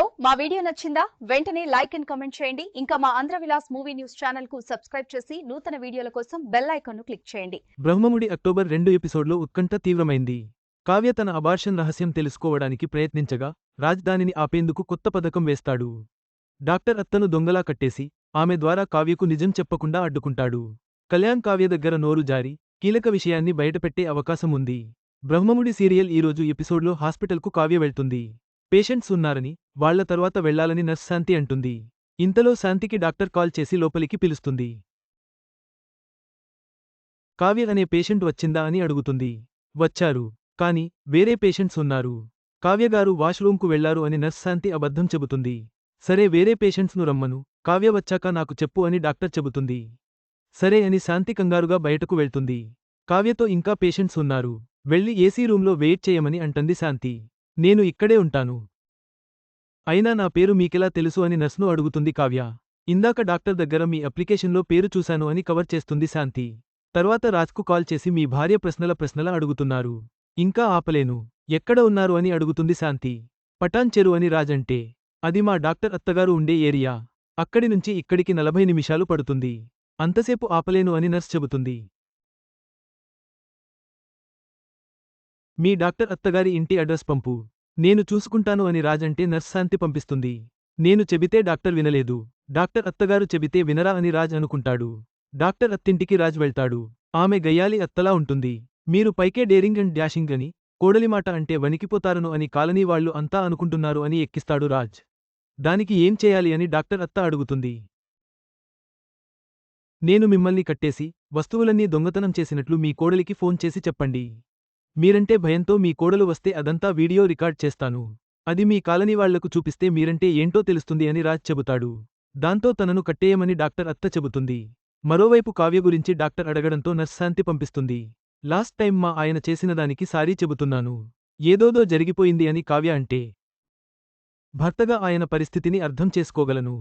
So మా video నచ్చిందా? వెంటనే లైక్ అండ్ కమెంట్ చేయండి. ఇంకా మా ఆంధ్ర విలాస్ మూవీ న్యూస్ ఛానల్కు సబ్స్క్రైబ్ చేసి నూతన వీడియోల కోసం బెల్ ఐకాన్ను క్లిక్ చేయండి. బ్రహ్మముడి అక్టోబర్ రెండు ఎపిసోడ్లో ఉత్కంఠ తీవ్రమైంది. కావ్య తన అబార్షన్ రహస్యం తెలుసుకోవడానికి ప్రయత్నించగా రాజధానిని ఆపేందుకు కొత్త పథకం వేస్తాడు. డాక్టర్ అత్తను దొంగలా కట్టేసి ఆమె ద్వారా కావ్యకు నిజం చెప్పకుండా అడ్డుకుంటాడు. కళ్యాణ్ కావ్య దగ్గర నోరు జారి కీలక విషయాన్ని బయటపెట్టే అవకాశం ఉంది బ్రహ్మముడి సీరియల్ ఈరోజు ఎపిసోడ్లో హాస్పిటల్కు కావ్య వెళ్తుంది. పేషెంట్స్ ఉన్నారని వాళ్ళ తర్వాత వెళ్ళాలని నర్స్ శాంతి అంటుంది. ఇంతలో శాంతికి డాక్టర్ కాల్ చేసి లోపలికి పిలుస్తుంది. కావ్య అనే పేషెంట్ వచ్చిందా అని అడుగుతుంది. వచ్చారు కాని వేరే పేషెంట్స్ ఉన్నారు కావ్యగారు వాష్రూంకు వెళ్ళారు అని నర్స్ శాంతి అబద్ధం చెబుతుంది. సరే వేరే పేషెంట్స్ను రమ్మను కావ్య వచ్చాక నాకు చెప్పు అని డాక్టర్ చెబుతుంది. సరే అని శాంతి కంగారుగా బయటకు వెళ్తుంది. కావ్యతో ఇంకా పేషెంట్స్ ఉన్నారు వెళ్ళి ఏసీ రూంలో వెయిట్ చేయమని అంటుంది శాంతి. నేను ఇక్కడే ఉంటాను. అయినా నా పేరు మీకెలా తెలుసు అని నర్స్ను అడుగుతుంది కావ్య. ఇందాక డాక్టర్ దగ్గర మీ అప్లికేషన్లో పేరు చూశాను అని కవర్ చేస్తుంది శాంతి. తర్వాత రాజ్కు కాల్ చేసి మీ భార్య ప్రశ్నల ప్రశ్నల అడుగుతున్నారు. ఇంకా ఆపలేను. ఎక్కడ ఉన్నారు అని అడుగుతుంది శాంతి. పటాన్ చెరు అని రాజంటే అది మా డాక్టర్ అత్తగారు ఉండే ఏరియా. అక్కడి నుంచి ఇక్కడికి నలభై నిమిషాలు పడుతుంది. అంతసేపు ఆపలేను అని నర్స్ చెబుతుంది. మీ డాక్టర్ అత్తగారి ఇంటి అడ్రస్ పంపు. నేను చూసుకుంటాను అని రాజంటే నర్స్ శాంతి పంపిస్తుంది. నేను చెబితే డాక్టర్ వినలేదు. డాక్టర్ అత్తగారు చెబితే వినరా అని రాజ్ అనుకుంటాడు. డాక్టర్ అత్తింటికి రాజ్ వెళ్తాడు. ఆమె గయ్యాలి అత్తలా ఉంటుంది. మీరు పైకే డేరింగ్ అండ్ డాషింగ్ అని కోడలిమాట అంటే వణికిపోతారను అని కాలనీ వాళ్ళు అంతా అనుకుంటున్నారు అని ఎక్కిస్తాడు రాజ్. దానికి ఏం చేయాలి అని డాక్టర్ అత్త అడుగుతుంది. నేను మిమ్మల్ని కట్టేసి వస్తువులన్నీ దొంగతనం చేసినట్లు మీ కోడలికి ఫోన్ చేసి చెప్పండి. మీరంటే భయంతో మీ కోడలు వస్తే అదంతా వీడియో రికార్డ్ చేస్తాను. అది మీ కాలనీ వాళ్ళకు చూపిస్తే మీరంటే ఏంటో తెలుస్తుంది అని రాజ్ చెబుతాడు. దాంతో తనను కట్టేయమని డాక్టర్ అత్త చెబుతుంది. మరోవైపు కావ్య గురించి డాక్టర్ అడగడంతో నర్స్ శాంతి పంపిస్తుంది. లాస్ట్ టైం మా ఆయన చేసినదానికి సారీ చెబుతున్నాను. ఏదోదో జరిగిపోయింది అని కావ్య అంటే. భర్తగా ఆయన పరిస్థితిని అర్థం చేసుకోగలను.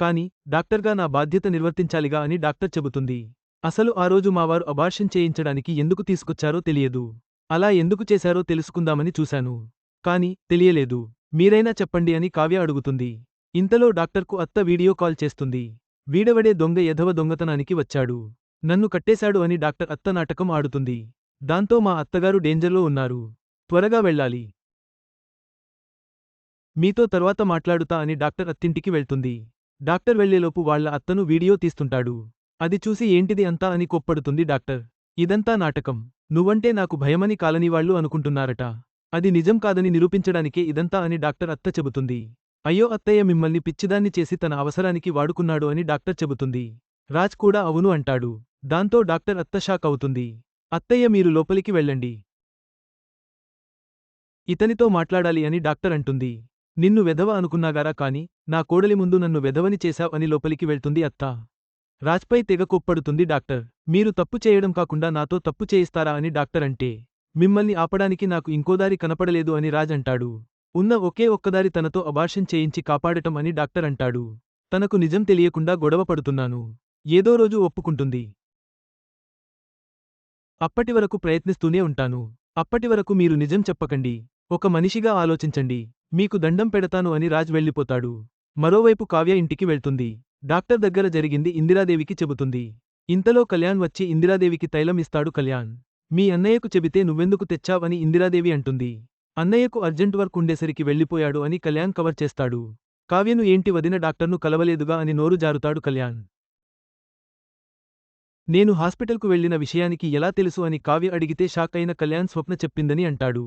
కాని డాక్టర్గా నా బాధ్యత నిర్వర్తించాలిగా అని డాక్టర్ చెబుతుంది. అసలు ఆ రోజు మావారు అబార్షన్ చేయించడానికి ఎందుకు తీసుకొచ్చారో తెలియదు. అలా ఎందుకు చేశారో తెలుసుకుందామని చూశాను. కాని తెలియలేదు. మీరైనా చెప్పండి అని కావ్య అడుగుతుంది. ఇంతలో డాక్టర్కు అత్త వీడియో కాల్ చేస్తుంది. వీడవడే దొంగ ఎధవ దొంగతనానికి వచ్చాడు. నన్ను కట్టేశాడు అని డాక్టర్ అత్త నాటకం ఆడుతుంది. దాంతో మా అత్తగారు డేంజర్లో ఉన్నారు. త్వరగా వెళ్ళాలి. మీతో తర్వాత మాట్లాడుతా అని డాక్టర్ అత్తింటికి వెళ్తుంది. డాక్టర్ వెళ్ళేలోపు వాళ్ళ అత్తను వీడియో తీస్తుంటాడు. అది చూసి ఏంటిది అంతా అని కొప్పడుతుంది డాక్టర్. ఇదంతా నాటకం. నువ్వంటే నాకు భయమని కాలనీవాళ్ళు అనుకుంటున్నారట. అది నిజం కాదని నిరూపించడానికే ఇదంతా అని డాక్టర్ అత్త చెబుతుంది. అయ్యో అత్తయ్య మిమ్మల్ని పిచ్చిదాన్ని చేసి తన అవసరానికి వాడుకున్నాడు అని డాక్టర్ చెబుతుంది. రాజ్ కూడా అవును అంటాడు. దాంతో డాక్టర్ అత్త షాక్ అవుతుంది. అత్తయ్య మీరు లోపలికి వెళ్ళండి. ఇతనితో మాట్లాడాలి అని డాక్టర్ అంటుంది. నిన్ను వెధవ అనుకున్నాగారా కాని నా కోడలి ముందు నన్ను వెధవని చేశావ్ అని లోపలికి వెళ్తుంది అత్త. రాజ్పై తెగ కొప్పడుతుంది డాక్టర్. మీరు తప్పు చేయడం కాకుండా నాతో తప్పు చేయిస్తారా అని డాక్టర్ అంటే మిమ్మల్ని ఆపడానికి నాకు ఇంకోదారి కనపడలేదు అని రాజ్ అంటాడు. ఉన్న ఒకే ఒక్కదారి తనతో అబార్షన్ చేయించి కాపాడటం అని డాక్టర్ అంటాడు. తనకు నిజం తెలియకుండా గొడవ పడుతున్నాను. ఏదో రోజు ఒప్పుకుంటుంది. అప్పటివరకు ప్రయత్నిస్తూనే ఉంటాను. అప్పటివరకు మీరు నిజం చెప్పకండి. ఒక మనిషిగా ఆలోచించండి. మీకు దండం పెడతాను అని రాజ్ వెళ్ళిపోతాడు. మరోవైపు కావ్య ఇంటికి వెళ్తుంది. డాక్టర్ దగ్గర జరిగింది ఇందిరాదేవికి చెబుతుంది. ఇంతలో కళ్యాణ్ వచ్చి ఇందిరాదేవికి తైలం ఇస్తాడు కళ్యాణ్. మీ అన్నయ్యకు చెబితే నువ్వెందుకు తెచ్చావని ఇందిరాదేవి అంటుంది. అన్నయ్యకు అర్జెంట్ వర్క్ ఉండేసరికి వెళ్ళిపోయాడు అని కళ్యాణ్ కవర్ చేస్తాడు. కావ్యను ఏంటి వదిన డాక్టర్ను కలవలేదుగా అని నోరు జారుతాడు కళ్యాణ్. నేను హాస్పిటల్కు వెళ్ళిన విషయానికి ఎలా తెలుసు అని కావ్య అడిగితే షాక్ అయిన కళ్యాణ్ స్వప్న చెప్పిందని అంటాడు.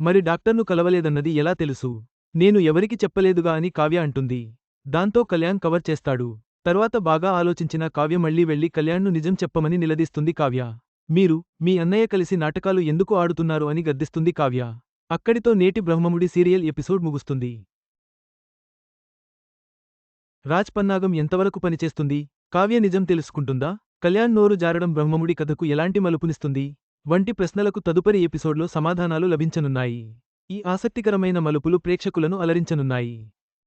మరి డాక్టర్ను కలవలేదన్నది ఎలా తెలుసు? నేను ఎవరికి చెప్పలేదుగా అని కావ్య అంటుంది. దాంతో కళ్యాణ్ కవర్ చేస్తాడు. తర్వాత బాగా ఆలోచించిన కావ్య మళ్ళీ వెళ్ళి కళ్యాణ్ను నిజం చెప్పమని నిలదీస్తుంది కావ్య. మీరు మీ అన్నయ్య కలిసి నాటకాలు ఎందుకు ఆడుతున్నారు అని గద్దిస్తుంది కావ్య. అక్కడితో నేటి బ్రహ్మముడి సీరియల్ ఎపిసోడ్ ముగుస్తుంది. రాజ్ పన్నాగం ఎంతవరకు పనిచేస్తుంది? కావ్య నిజం తెలుసుకుంటుందా? కళ్యాణ్ నోరు జారడం బ్రహ్మముడి కథకు ఎలాంటి మలుపునిస్తుంది? వంటి ప్రశ్నలకు తదుపరి ఎపిసోడ్లో సమాధానాలు లభించనున్నాయి. ఈ ఆసక్తికరమైన మలుపులు ప్రేక్షకులను అలరించనున్నాయి.